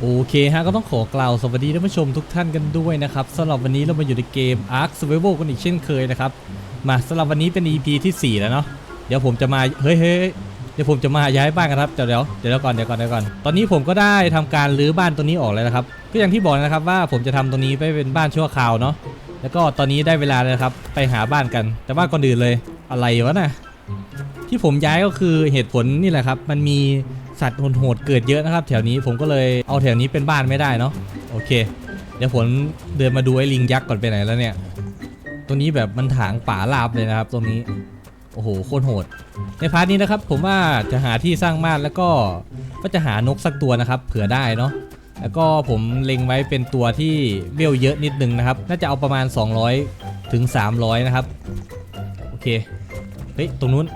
โอเคฮะก็ต้องขอกล่าวสวัสดีท่านผู้ชมทุกท่านกันด้วยนะครับสำหรับวันนี้เรามาอยู่ในเกม Ark Survival กันอีกเช่นเคยนะครับ มาสำหรับวันนี้เป็น EP ที่ 4 แล้วเนาะเดี๋ยวผมจะมาเฮ้ยเฮ้ยเดี๋ยวผมจะมาย้ายบ้านกันครับเดี๋ยวเดี๋ยวเดี๋ยวก่อนเดี๋ยวก่อนเดี๋ยวก่อนตอนนี้ผมก็ได้ทำการรื้อบ้านตัวนี้ออกแล้วนะครับก็อย่างที่บอกนะครับว่าผมจะทำตรงนี้ไปเป็นบ้านชั่วคราวเนาะแล้วก็ตอนนี้ได้เวลาแล้วครับไปหาบ้านกัน แต่ว่าก่อนอื่นเลยอะไรวะน่ะที่ผมย้ายก็คือเหตุผลนี่แหละครับ มันมี สัตว์โหดๆเกิดเยอะนะครับ แถวนี้ผมก็เลยเอาแถวนี้เป็นบ้านไม่ได้เนาะโอเค เดี๋ยวผมเดินมาดูไอ้ลิงยักษ์ก่อนไปไหนแล้วเนี่ยตัวนี้แบบมันถางป่าลาบเลยนะครับตรงนี้โอ้โหโคตรโหด ในพาร์ทนี้นะครับ ผมว่าจะหาที่สร้างบ้านแล้วก็ก็จะหานกสักตัวนะครับ เผื่อได้เนาะแล้วก็ผมเล็งไว้เป็นตัวที่เวลเยอะนิดนึงนะครับ น่าจะเอาประมาณ 200 ถึง 300 นะครับ โอเค เฮ้ย ตรงนู้น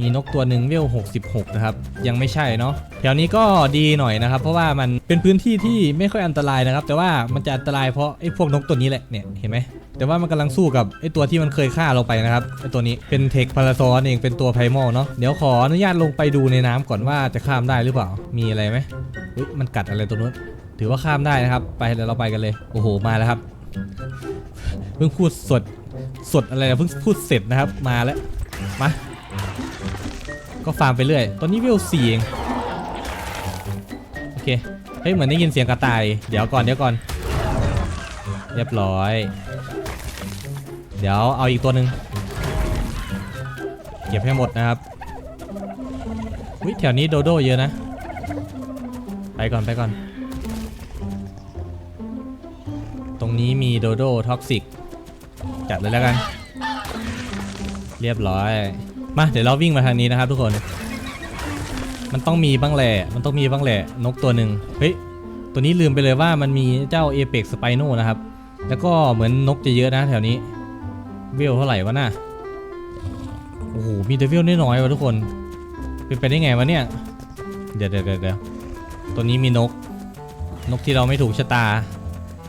มีนกตัวหนึ่งเวล66 นะครับ ยังไม่ใช่เนาะแถวนี้ก็ดีหน่อยนะครับ เพราะว่ามันเป็นพื้นที่ที่ไม่ค่อยอันตรายนะครับ แต่ว่ามันจะอันตรายเพราะไอ้พวกนกตัวนี้แหละเนี่ยเห็นไหมแต่ว่ามันกำลังสู้กับไอ้ตัวที่มันเคยฆ่าเราไปนะครับไอ้ตัวนี้เป็นเทคพาราซอนเองเป็นตัวไพมอลเนาะเดี๋ยวขออนุญาตลงไปดูในน้ำก่อนว่าจะข้ามได้หรือเปล่ามีอะไรไหมอุ๊ยมันกัดอะไรตัวนู้นถือว่าข้ามได้นะครับ ไปเดี๋ยวเราไปกันเลยโอ้โหมาแล้วครับเพิ่งพูดสดสดอะไรนะเพิ่งพูดเสร็จนะครับมาแล้วมา ก็ฟาร์มไปเรื่อย ตอนนี้เวลสี่เองโอเค เฮ้ยเหมือนได้ยินเสียงกระต่าย เดี๋ยวก่อนเดี๋ยวก่อน เรียบร้อย เดี๋ยวเอาอีกตัวหนึ่งเก็บให้หมดนะครับวิแถวนี้โดโดเยอะนะ ไปก่อนไปก่อน ตรงนี้มีโดโดท็อกซิก จัดเลยแล้วกัน เรียบร้อย มาเดี๋ยวเราวิ่งมาทางนี้นะครับทุกคน มันต้องมีบ้างแหละ มันต้องมีบ้างแหละ นกตัวหนึ่งเฮ้ย ตัวนี้ลืมไปเลยว่ามันมีเจ้าเอเ x กสไปโนนะครับ แล้วก็เหมือนนกจะเยอะนะแถวนี้ เวลเท่าไหร่วะน่ะ โอ้โห มีแต่เวลน้อยๆวะทุกคน เป็นไปได้ไงวะเนี่ย เดี๋ยวเดี๋ยวเดี๋ยวตัวนี้มีนก นกที่เราไม่ถูกชะตา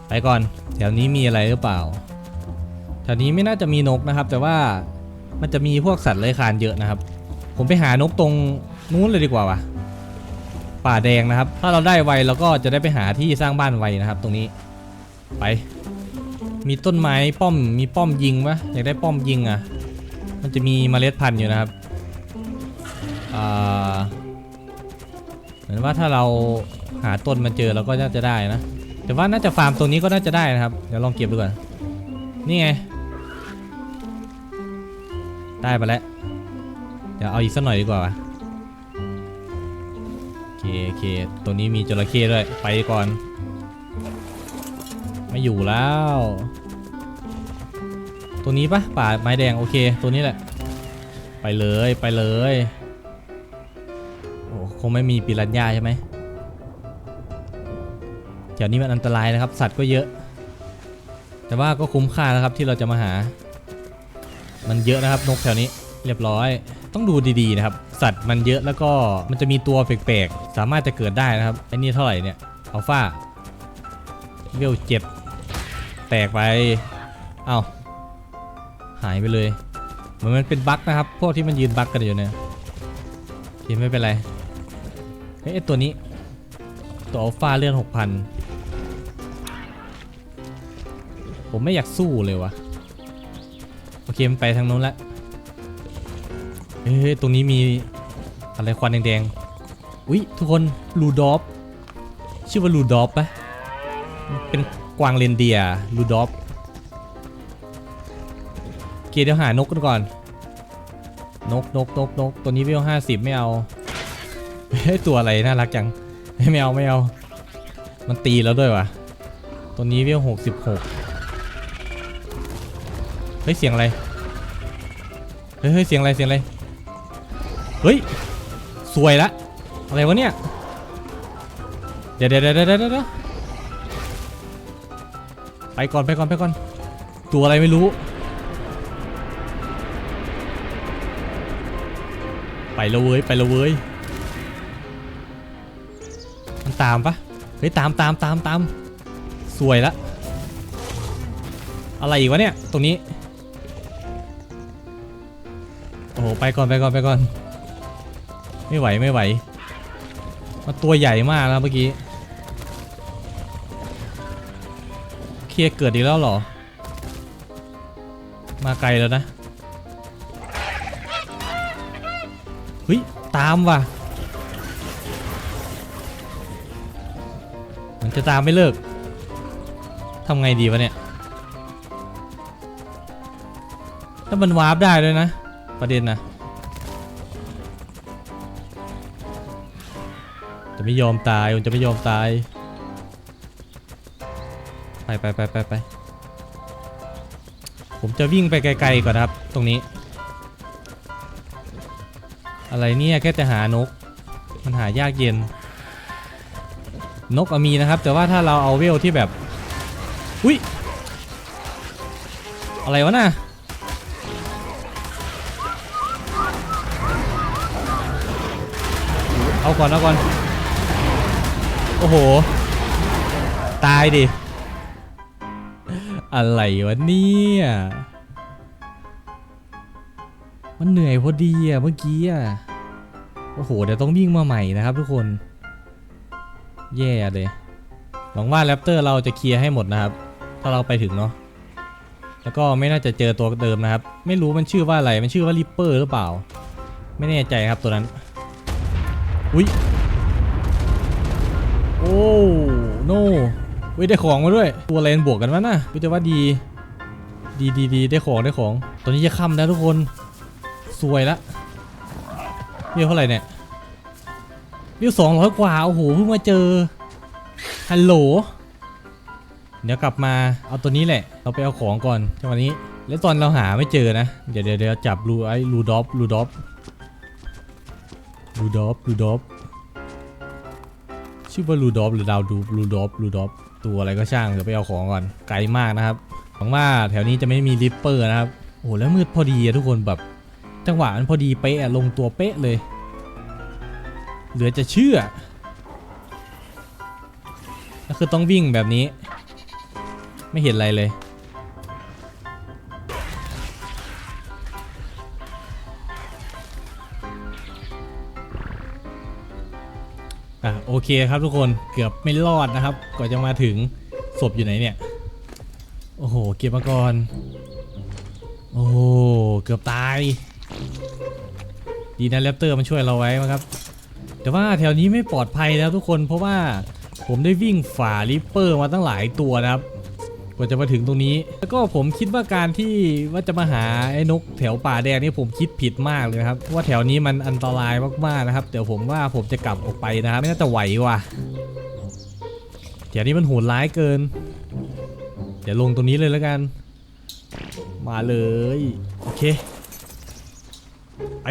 ไปก่อน แถวนี้มีอะไรหรือเปล่า แถวนี้ไม่น่าจะมีนกนะครับ แต่ว่า มันจะมีพวกสัตว์เลื้อยคลานเยอะนะครับ ผมไปหานกตรงนู้นเลยดีกว่าวะป่าแดงนะครับ ถ้าเราได้ไวเราก็จะได้ไปหาที่สร้างบ้านไวนะครับ ตรงนี้ ไป มีต้นไม้ป้อม มีป้อมยิงปะอยากได้ป้อมยิงอะ มันจะมีเมล็ดพันธุ์อยู่นะครับเหมือนว่าถ้าเราหาต้นมันเจอเราก็น่าจะได้นะ แต่ว่าน่าจะฟาร์มตรงนี้ก็น่าจะได้นะครับ เดี๋ยวลองเก็บดูก่อน นี่ไง ได้ไปแล้ว เดี๋ยวเอาอีกสักหน่อยดีกว่าโอเคโอเคตัวนี้มีจระเข้ด้วย ไปก่อน ไม่อยู่แล้ว ตัวนี้ปะป่าไม้แดงโอเค ตัวนี้แหละ ไปเลยไปเลยโอ้คงไม่มีปิรันยาใช่ไหมแถวนี้มันอันตรายนะครับ สัตว์ก็เยอะ แต่ว่าก็คุ้มค่านะครับที่เราจะมาหา มันเยอะนะครับนกแถวนี้เรียบร้อย ต้องดูดีๆนะครับ สัตว์มันเยอะแล้วก็มันจะมีตัวแปลกๆ สามารถจะเกิดได้นะครับไอ้นี่เท่าไหร่เนี่ยอัลฟาเวลเจ็ดแตกไปเอา้าหายไปเลยเหมือนมันเป็นบั๊กนะครับพวกที่มันยืนบั๊กกันอยู่เนี่ยโอเคไม่เป็นไรเฮ้ยตัวนี้ ตัวอัลฟาเลื่อนหกพันผมไม่อยากสู้เลยวะ โอเคมันไปทางโน้นแล้วเฮ้ยตรงนี้มีอะไรควันแดงๆอุ๊ยทุกคนลูดอฟชื่อว่าลูดอฟปะเป็นกวางเรนเดียร์ลูดอฟโอเคเดี๋ยวหานกกันก่อน นกนกนกนกตัวนี้เวลห้าสิบไม่เอาเฮ้ยตัวอะไรน่ารักจังไม่เอาไม่เอา มันตีแล้วด้วยวะตัวนี้เวลหกสิบหกเฮ้ยเสียงอะไร เฮ้ยเสียงอะไรเสียงอะไร เฮ้ย สวยละ อะไรวะเนี่ยเดี๋ยวเดี๋ยวเดี๋ยวเดี๋ยวเดี๋ยวไปก่อนไปก่อนไปก่อน ตัวอะไรไม่รู้ ไปละเว้ยไปละเว้ย มันตามปะเฮ้ยตามตามตามตามสวยละ อะไรอีกวะเนี่ย ตรงนี้ โอ้โหไปก่อนไปก่อนไปก่อน ไม่ไหวไม่ไหวมาตัวใหญ่มากแล้วเมื่อกี้เคลียเกิดอีกแล้วหรอ มาไกลแล้วนะเฮ้ยตามว่ะมันจะตามไม่เลิกทำไงดีวะเนี่ยถ้ามันวาร์ปได้เลยนะ ประเด็นนะจะไม่ยอมตายมันจะไม่ยอมตาย ไปไปไปไปไปผมจะวิ่งไปไกลๆก่อนครับ ตรงนี้ อะไรเนี่ย แค่จะหานก มันหายากเย็น นกมีนะครับ แต่ว่าถ้าเราเอาเวลที่แบบ อุ้ย อะไรวะน่ะ ก่อนเอาก่อน โอ้โห ตายดิ อะไรวะเนี่ยมันเหนื่อยพอดีอะเมื่อกี้อะโอ้โห เดี๋ยวต้องวิ่งมาใหม่นะครับทุกคน แย่เลยหวังว่าแรปเตอร์เราจะเคลียร์ให้หมดนะครับ ถ้าเราไปถึงเนาะ แล้วก็ไม่น่าจะเจอตัวเดิมนะครับ ไม่รู้มันชื่อว่าอะไร มันชื่อว่าริปเปอร์หรือเปล่า ไม่แน่ใจครับตัวนั้น อุ้ยโอ้โนเว้ยได้ของมาด้วย ตัวอะไรมันบวกกันวะน่ะวิแต่ว่าดี ดีดีดีได้ของได้ของ ตอนนี้จะค่ำแล้วทุกคนสวยละเรียกเท่าไหร่เนี่ยเรียกสองร้อยกว่าโอ้โหเพิ่งมาเจอฮัลโหลเดี๋ยวกลับมาเอาตัวนี้แหละ เราไปเอาของก่อนจังหวะนี้ แล้วตอนเราหาไม่เจอนะ เดี๋ยวเดี๋ยวจับรูไอ้รูดอฟรูดอฟ รูดอฟรูดอฟชื่อว่าลูดอฟหรือดาวดูลูดอฟลูดอฟตัวอะไรก็ช่างเดี๋ยวไปเอาของก่อนไกลมากนะครับหวังว่าแถวนี้จะไม่มีริปเปอร์นะครับโอ้แล้วมืดพอดีอะทุกคนแบบ จังหวะมันพอดีเป๊ะอะลงตัวเป๊ะเลย เหลือจะเชื่อแล้วคือต้องวิ่งแบบนี้ ไม่เห็นอะไรเลย เคครับทุกคนเกือบไม่รอดนะครับกว่าจะมาถึงศพอยู่ไหนเนี่ย โอ้โห เก็บมาก่อน โอ้โห เกือบตาย ดีนะแรปเตอร์มันช่วยเราไว้นะครับ แต่ว่าแถวนี้ไม่ปลอดภัยแล้วทุกคนเพราะว่าผมได้วิ่งฝ่าลิปเปอร์มาตั้งหลายตัวนะครับ กว่าจะมาถึงตรงนี้ แล้วก็ผมคิดว่าการที่ว่าจะมาหาไอ้นกแถวป่าแดงนี่ผมคิดผิดมากเลยครับว่าแถวนี้มันอันตรายมากๆนะครับเดี๋ยวผมว่าผมจะกลับออกไปนะครับไม่น่าจะไหวว่ะแถวนี้มันโหดร้ายเกินเดี๋ยวลงตรงนี้เลยแล้วกัน มาเลยโอเคไป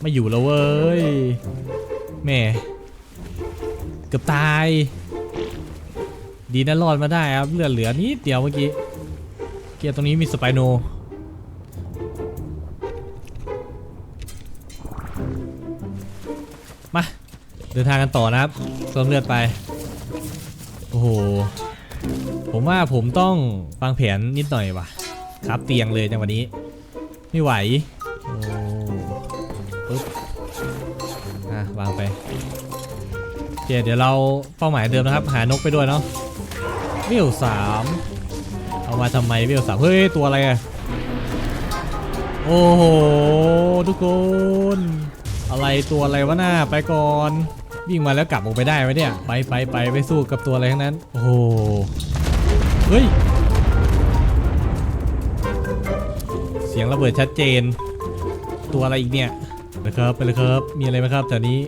ไม่อยู่แล้วเว้ยแหม่เกือบตาย ดีนะรอดมาได้ครับเลือดเหลือนิดเดียวเมื่อกี้ เกียร์ตรงนี้มีสไปโน มา เดินทางกันต่อนะครับเติมเลือดไป โอ้โห ผมว่าผมต้องวางแผนนิดหน่อยว่ะ ครับเตียงเลยจังวันนี้ ไม่ไหว โอ้ปึ๊บอะวางไปโอเคเดี๋ยวเราเป้าหมายเดิมนะครับ หานกไปด้วยเนาะ เวลสามเอามาทำไมเวลสามเฮ้ย ตัวอะไรอะโอ้โห ทุกคน อะไรตัวอะไรวะหน้าไปก่อนวิ่งมาแล้วกลับออกไปได้ไหมเนี่ย ไปไปไปไปสู้กับตัวอะไรทั้งนั้น โอ้โห เฮ้ย เสียงระเบิดชัดเจน ตัวอะไรอีกเนี่ยไปเลยครับไปเลยครับ มีอะไรไหมครับแถวนี้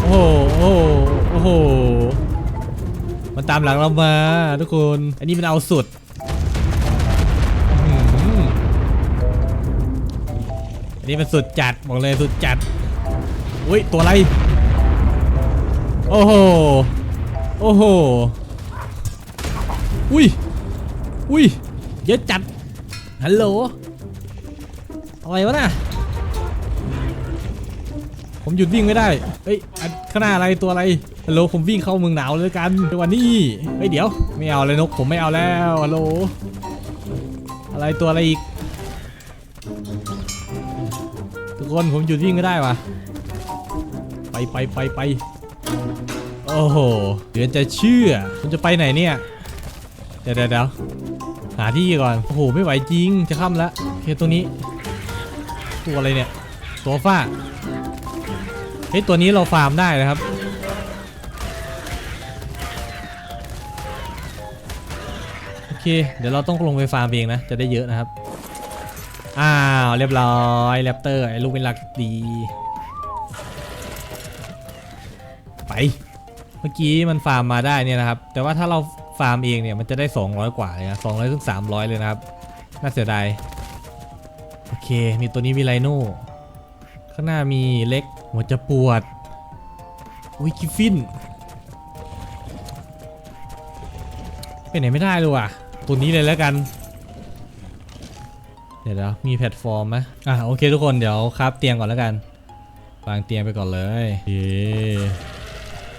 โอ้โห โอ้โห มันตามหลังเรามาทุกคน อันนี้มันเอาสุดอันนี้มันสุดจัดบอกเลยสุดจัด อุ้ยตัวอะไร โอ้โห โอ้โห อุ้ย อุ้ย เยอะจัด ฮัลโหล อะไรวะน่ะ ผมหยุดวิ่งไม่ได้เฮ้ยอันข้างหน้าอะไรตัวอะไรฮัลโหลผมวิ่งเข้าเมืองหนาวเลยกันจังหวะนี้เฮ้ยเดี๋ยว ไม่เอาเลยนกผมไม่เอาแล้วฮัลโหลอะไรตัวอะไรอีก ทุกคนผมหยุดวิ่งไม่ได้วะไปไปไปไปโอ้โหเดือนจะเชื่อคุณจะไปไหนเนี่ยเดี๋ยวเดี๋ยวเดี๋ยวหาที่ก่อนโอ้โหไม่ไหวจริงจะค่ำแล้วโอเคตัวนี้ ตัวอะไรเนี่ยตัวฟ้า เฮ้ยตัวนี้เราฟาร์มได้นะครับ โอเค เดี๋ยวเราต้องลงไปฟาร์มเองนะ จะได้เยอะนะครับ อ้าว เรียบร้อยแรปเตอร์ไอ้ลูกเป็นหลักดี ไป เมื่อกี้มันฟาร์มมาได้เนี่ยนะครับ แต่ว่าถ้าเราฟาร์มเองเนี่ยมันจะได้ 200 กว่าเลยนะ200ถึง300เลยนะครับ น่าเสียดาย โอเค มีตัวนี้มีไลโน่ข้างหน้ามีเล็ก หัวจะปวดอุ้ยกิฟฟินไปไหนไม่ได้เลยว่ะ ตัวนี้เลยแล้วกัน เดี๋ยวมีแพลตฟอร์มไหมอะโอเคทุกคนเดี๋ยวครับเตียงก่อนแล้วกัน วางเตียงไปก่อนเลยเ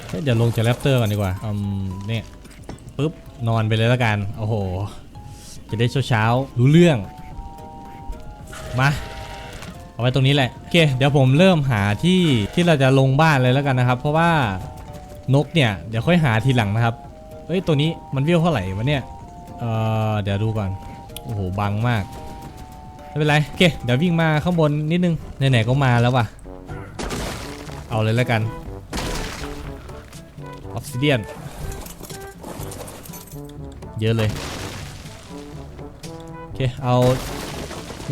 เฮ้ยเดี๋ยวลงจากแรปเตอร์ก่อนดีกว่าอืมเนี่ยปุ๊บนอนไปเลยแล้วกัน โอ้โห จะได้เช้าเช้ารู้เรื่อง มา เอาไว้ตรงนี้แหละโอเคเดี๋ยวผมเริ่มหาที่ที่เราจะลงบ้านเลยแล้วกันนะครับ เพราะว่านกเนี่ยเดี๋ยวค่อยหาทีหลังนะครับเอ้ยตัวนี้มันวิวเท่าไหร่วะเนี่ยเอ่อเดี๋ยวดูก่อนโอ้โหบังมากไม่เป็นไรโอเคเดี๋ยววิ่งมาข้างบนนิดนึงไหนๆก็มาแล้วว่ะ เอาเลยแล้วกันออฟซิเดียนเยอะเลยโอเคเอา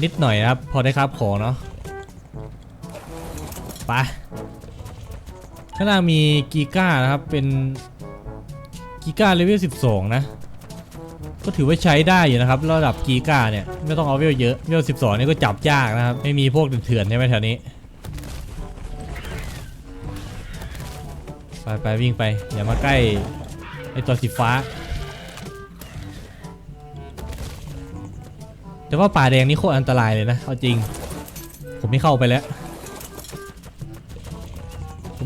นิดหน่อยนะครับ พอได้ครับของเนาะ ไปข้างหน้ามีกีก้านะครับ เป็นกีก้าเลเวล 12 นะ ก็ถือว่าใช้ได้อยู่นะครับ ระดับกีก้าเนี่ย ไม่ต้องเอาเวลเยอะ เวล 12 นี่ก็จับยากนะครับ ไม่มีพวกเถื่อนใช่ไหมแถวนี้ ไปไปวิ่งไป อย่ามาใกล้ไอตัวสีฟ้า แต่ว่าป่าแดงนี่โคตรอันตรายเลยนะ เอาจริง ผมไม่เข้าไปแล้ว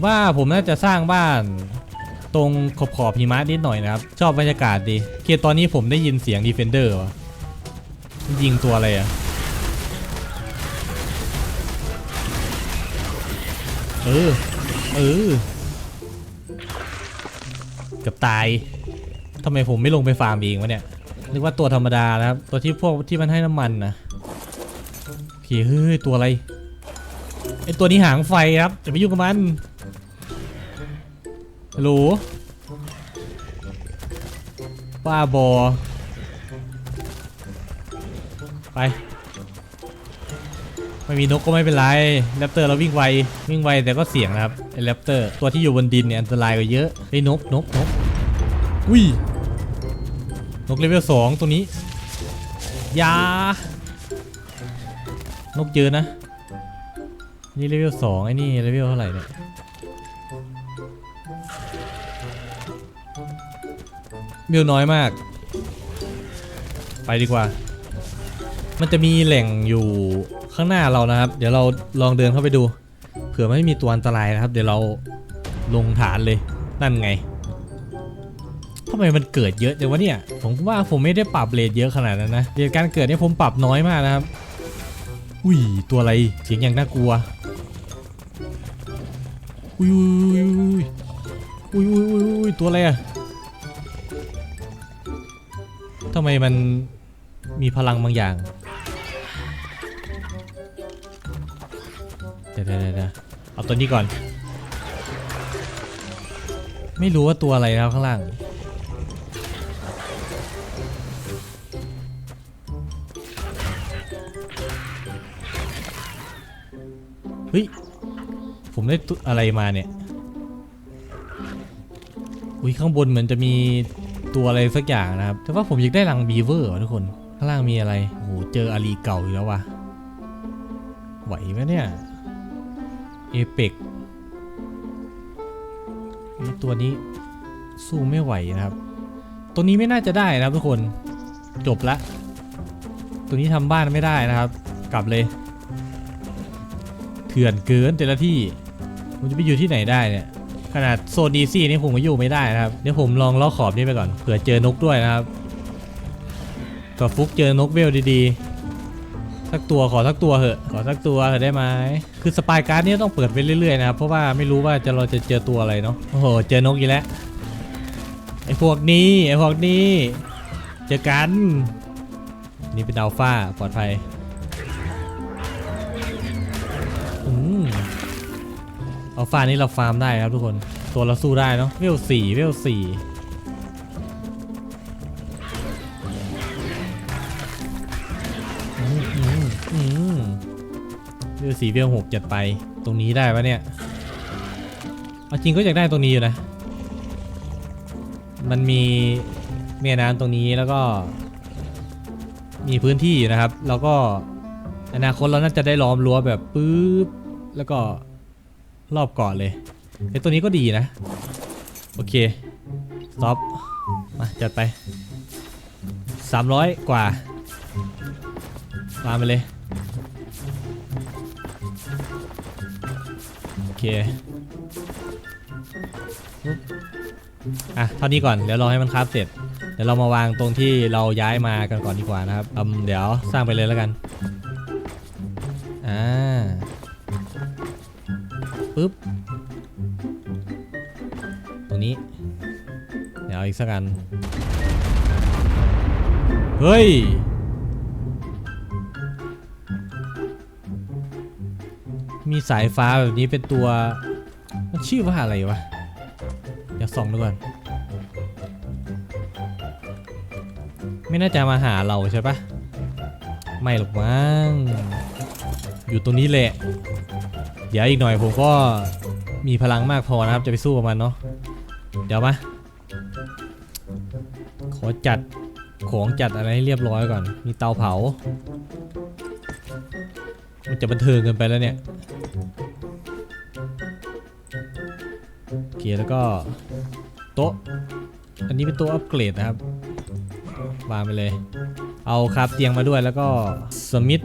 ว่าผมน่าจะสร้างบ้านตรงขอบขอบหิมะนิดหน่อยนะครับ ชอบบรรยากาศดีโอเคตอนนี้ผมได้ยินเสียงดีเฟนเดอร์วะยิงตัวอะไรอะเออ เออเกับตายทำไมผมไม่ลงไปฟาร์มเองวะเนี่ยนึกว่าตัวธรรมดานะครับ ตัวที่พวกที่มันให้น้ำมันนะโอเคเฮ้ยตัวอะไรไอตัวนี้หางไฟครับจะไปยุ่งกับมัน หลป้าบอ ไป ไม่มีนกก็ไม่เป็นไรแรปเตอร์เราวิ่งไว วิ่งไวแต่ก็เสี่ยงนะครับไอแรปเตอร์ตัวที่อยู่บนดินเนี่ยอันตรายกว่าเยอะไอ้นกนกนกอุ้ยนกเลเวลสองตัวนี้ยานกเยอะนะ นี่เลเวลสองไอ้นี่เลเวลเท่าไหร่เนี่ย เบลน้อยมาก ไปดีกว่า มันจะมีแหล่งอยู่ข้างหน้าเรานะครับ เดี๋ยวเราลองเดินเข้าไปดู เผื่อไม่มีตัวอันตรายนะครับ เดี๋ยวเราลงฐานเลย นั่นไงทำไมมันเกิดเยอะจังวะเนี่ย ผมว่าผมไม่ได้ปรับเรทเยอะขนาดนั้นนะเรทการเกิดเนี่ยผมปรับน้อยมากนะครับ อุ้ยตัวอะไรเสียงอย่างน่ากลัว อุ้ยอุ้ยอุ้ยอุ้ยอุ้ยอุ้ยตัวอะไรอะ ทำไมมันมีพลังบางอย่างเดี๋ยวเดี๋ยวเดี๋ยวเอาตัวนี้ก่อน ไม่รู้ว่าตัวอะไรนะครับข้างล่าง เฮ้ย ผมได้อะไรมาเนี่ย อุ้ยข้างบนเหมือนจะมี ตัวอะไรสักอย่างนะครับ แต่ว่าผมอยากได้รังบีเวอร์ว่ะทุกคน ข้างล่างมีอะไร โอ้โห เจออารีเก่าอีกแล้ววะไหวไหมเนี่ย เอเปกตัวนี้สู้ไม่ไหวนะครับ ตัวนี้ไม่น่าจะได้นะครับทุกคน จบละ ตัวนี้ทำบ้านไม่ได้นะครับ กลับเลยเถื่อนเกินแต่ละที่ผมจะไปอยู่ที่ไหนได้เนี่ย ขนาดโซนดีซี่นี่ผมก็อยู่ไม่ได้นะครับเดี๋ยวผมลองล้อขอบนี่ไปก่อนเผื่อเจอนกด้วยนะครับก็ฟุกเจอนกเวลดีๆสักตัวขอสักตัวเหอะขอสักตัวเถอะได้ไหมคือสปายการ์ดนี่ต้องเปิดไปเรื่อยๆนะครับเพราะว่าไม่รู้ว่าจะเราจะเจอตัวอะไรเนาะโอ้โหเจอนกอีกแล้วไอ้พวกนี้ไอ้พวกนี้เจอกันนี่เป็นอัลฟาปลอดภัย อัลฟานี่เราฟาร์มได้ครับทุกคน ตัวเราสู้ได้เนาะเวลสี่เวลสี่เวลสี่เวลหกจัดไปตรงนี้ได้ปะเนี่ยเอาจริงก็อยากได้ตรงนี้อยู่นะ มันมีแม่น้ำตรงนี้แล้วก็ มีพื้นที่อยู่นะครับ แล้วก็อนาคตเราน่าจะได้ล้อมรั้วแบบปึ๊บแล้วก็ รอบเกาะเลยไอ้ตัวนี้ก็ดีนะ โอเคสต็อปมาจัดไป 300 กว่ามาไปเลย โอเคอะเท่านี้ก่อน เดี๋ยวรอให้มันคราฟเสร็จ เดี๋ยวเรามาวางตรงที่เราย้ายมากันก่อนดีกว่านะครับอืมเดี๋ยวสร้างไปเลยแล้วกัน อ่า เอาอีกสักอัน เฮ้ย มีสายฟ้าแบบนี้เป็นตัว มันชื่อว่าอะไรวะเดี๋ยวส่องดูก่อน ไม่น่าจะมาหาเราใช่ปะไม่หรอกมั้ง อยู่ตรงนี้แหละ เดี๋ยวอีกหน่อยผมก็มีพลังมากพอนะครับ จะไปสู้กับมันเนาะ เดี๋ยวมา อจัดของจัดอะไรให้เรียบร้อยก่อน มีเตาเผา มันจะบันเทิงเกินไปแล้วเนี่ยโอเคแล้วก็โต๊ะ อันนี้เป็นโต๊ะอัปเกรดนะครับ วางไปเลย เอาคราบเตียงมาด้วยแล้วก็สมิธ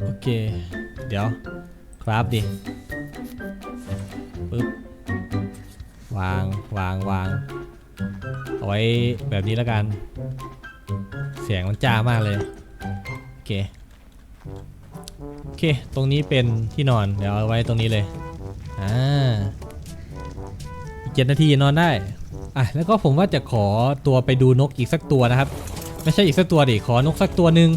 โอเค เดี๋ยวคราฟดิปึ๊บวางวางวาง เอาไว้แบบนี้แล้วกัน เสียงมันจ้ามากเลย โอเค โอเค ตรงนี้เป็นที่นอน เดี๋ยวเอาไว้ตรงนี้เลย อ่าอีกเจ็ดนาทีนอนได้ อะ แล้วก็ผมว่าจะขอตัวไปดูนกอีกสักตัวนะครับ ไม่ใช่อีกสักตัวดิ ขอนกสักตัวหนึ่ง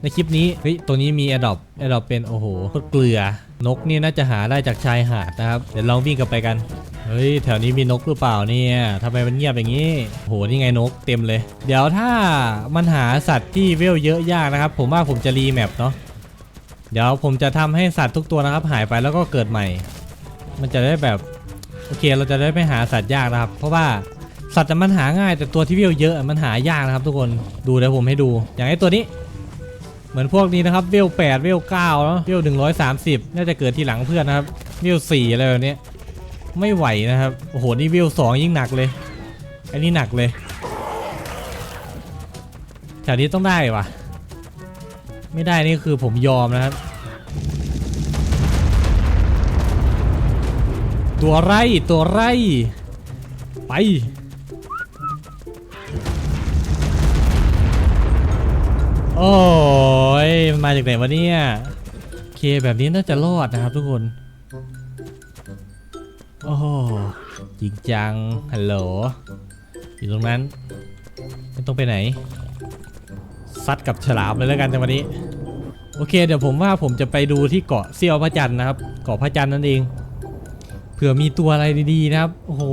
ในคลิปนี้ เฮ้ยตัวนี้มี a d o p a d o p เป็น โอ้โหโคตรเกลือ นกนี่น่าจะหาได้จากชายหาดนะครับ เดี๋ยวลองวิ่งกลับไปกัน เฮ้ย แถวนี้มีนกหรือเปล่าเนี่ยทำไมมันเงียบอย่างนี้ โห นี่ไงนกเต็มเลย เดี๋ยวถ้ามันหาสัตว์ที่เวลเยอะยากนะครับ ผมว่าผมจะรีแมปเนาะ เดี๋ยวผมจะทำให้สัตว์ทุกตัวนะครับ หายไปแล้วก็เกิดใหม่ มันจะได้แบบ โอเค เราจะได้ไม่หาสัตว์ยากนะครับ เพราะว่าสัตว์น่มันหาง่ายแต่ตัวที่เวลเยอะมันหายากนะครับ ทุกคน ดูเดี๋ยวผมให้ดู อย่างไอ้ตัวนี้ เหมือนพวกนี้นะครับเวล8เวล9เนาะเวล130น่าจะเกิดทีหลังเพื่อนนะครับเวล4อะไรแบบนี้ไม่ไหวนะครับโอ้โหนี่เวล2ยิ่งหนักเลย อันนี้หนักเลยแถวนี้ต้องได้วะไม่ได้นี่คือผมยอมนะครับ ตัวไร่ตัวไร่ไป โอ้ยมันมาจากไหนวะเนี่ยโอเคแบบนี้น่าจะรอดนะครับทุกคน โอ้โหจริงจัง ฮัลโหล อยู่ตรงนั้น ไม่ต้องไปไหน ซัดกับฉลามเลยแล้วกันในวันนี้ โอเค เดี๋ยวผมว่าผมจะไปดูที่เกาะเซียวพระจันทร์นะครับ เกาะพระจันทร์นั่นเอง เผื่อมีตัวอะไรดีๆนะครับ โอ้โห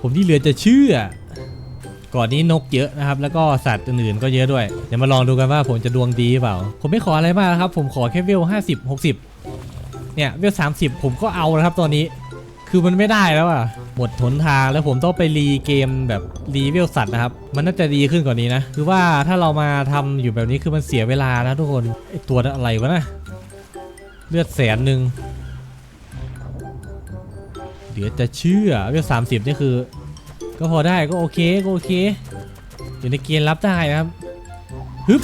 ผมที่เหลือจะเชื่อ ก่อนนี้นกเยอะนะครับ แล้วก็สัตว์อื่นๆก็เยอะด้วย เดี๋ยวมาลองดูกันว่าผมจะดวงดีเปล่า ผมไม่ขออะไรมากนะครับ ผมขอแค่เวล50 60เนี่ยเวล30ผมก็เอานะครับตอนนี้ คือมันไม่ได้แล้วอะ หมดหนทางแล้วผมต้องไปรีเกมแบบรีเวลสัตว์นะครับ มันน่าจะดีขึ้นกว่านี้นะ คือว่าถ้าเรามาทำอยู่แบบนี้คือมันเสียเวลานะทุกคนไอตัวอะไรวะนะ เลือดแสนหนึ่งเดี๋ยวจะเชื่อเวลสามสิบนี่คือ ก็พอได้ก็โอเคก็โอเค อยู่ในเกณฑ์รับได้นะครับฮึบ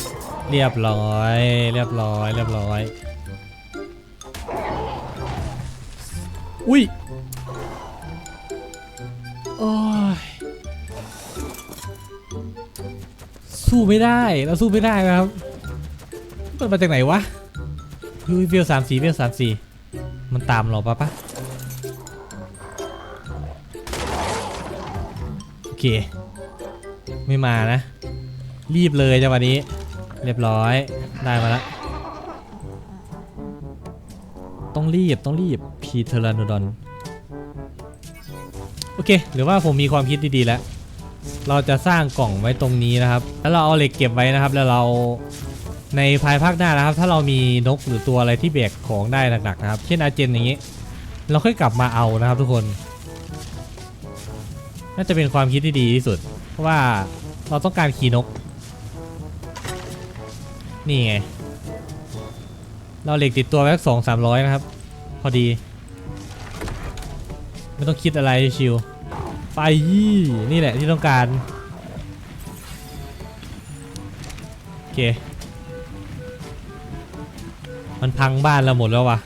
เรียบร้อย เรียบร้อย เรียบร้อย อุ้ยโอ้ยสู้ไม่ได้เราสู้ไม่ได้นะครับมันมาจากไหนวะยูเวลสามสี่เวลสามสี่มันตามเราปะปะ ไม่มานะ รีบเลยจังหวะนี้ เรียบร้อยได้มาแล้วต้องรีบต้องรีบพีเทอร์าโนดอนโอเค หรือว่าผมมีความคิดดีๆแล้ว เราจะสร้างกล่องไว้ตรงนี้นะครับ แล้วเราเอาเหล็กเก็บไว้นะครับ แล้วเราในภายภาคหน้านะครับ ถ้าเรามีนกหรือตัวอะไรที่แบกของได้หนักๆนะครับ เช่นอาเจนอย่างนี้ เราค่อยกลับมาเอานะครับทุกคน น่าจะเป็นความคิดที่ดีที่สุด เพราะว่าเราต้องการขี่นก นี่ไง เราเหล็กติดตัวไว้สองสามร้อยนะครับ พอดี ไม่ต้องคิดอะไรชิวไปยี่นี่แหละที่ต้องการโอเค มันพังบ้านเราหมดแล้ววะ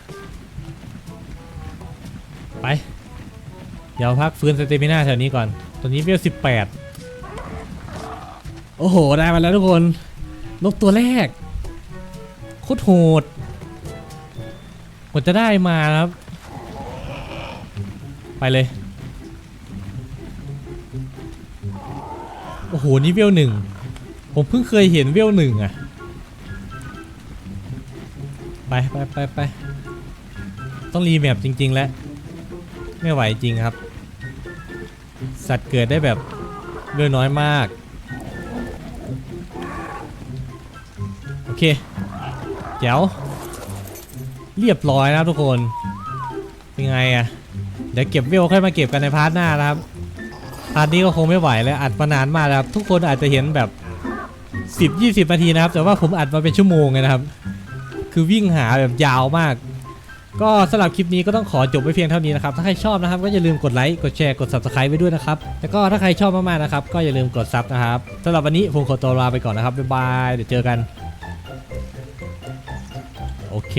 ไป ดี๋ยวพักฟื้นสเตมิน่าแถวนี้ก่อนตัวนี้เวลสิบแปดโอ้โห ได้มาแล้วทุกคน นกตัวแรกโคตรโหดกว่าจะได้มาครับ ไปเลย โอ้โห นี่เวลหนึ่ง ผมเพิ่งเคยเห็นเวลหนึ่งอะไปไปไปไปต้องรีแมปจริง ๆ แล้ว ไม่ไหวจริงครับ สัตว์เกิดได้แบบเวลน้อยมาก โอเคเดี๋ยวเรียบร้อยนะทุกคนเป็นไงอะเดี๋ยวเก็บเวลค่อยมาเก็บกันในพาร์ทหน้านะครับพาร์ทนี้ก็คงไม่ไหวแล้วอัดมานานมากแล้วครับ ทุกคนอาจจะเห็นแบบ 10-20นาทีนะครับ แต่ว่าผมอัดมาเป็นชั่วโมงเลยนะครับ คือวิ่งหาแบบยาวมาก ก็สำหรับคลิปนี้ก็ต้องขอจบไว้เพียงเท่านี้นะครับ ถ้าใครชอบนะครับก็อย่าลืมกดไลค์ กดแชร์ กด subscribe ไว้ด้วยนะครับ แล้วก็ถ้าใครชอบมากๆนะครับก็อย่าลืมกดซับนะครับสำหรับวันนี้ผมขอตัวลาไปก่อนนะครับบ๊ายบายเดี๋ยวเจอกัน โอเค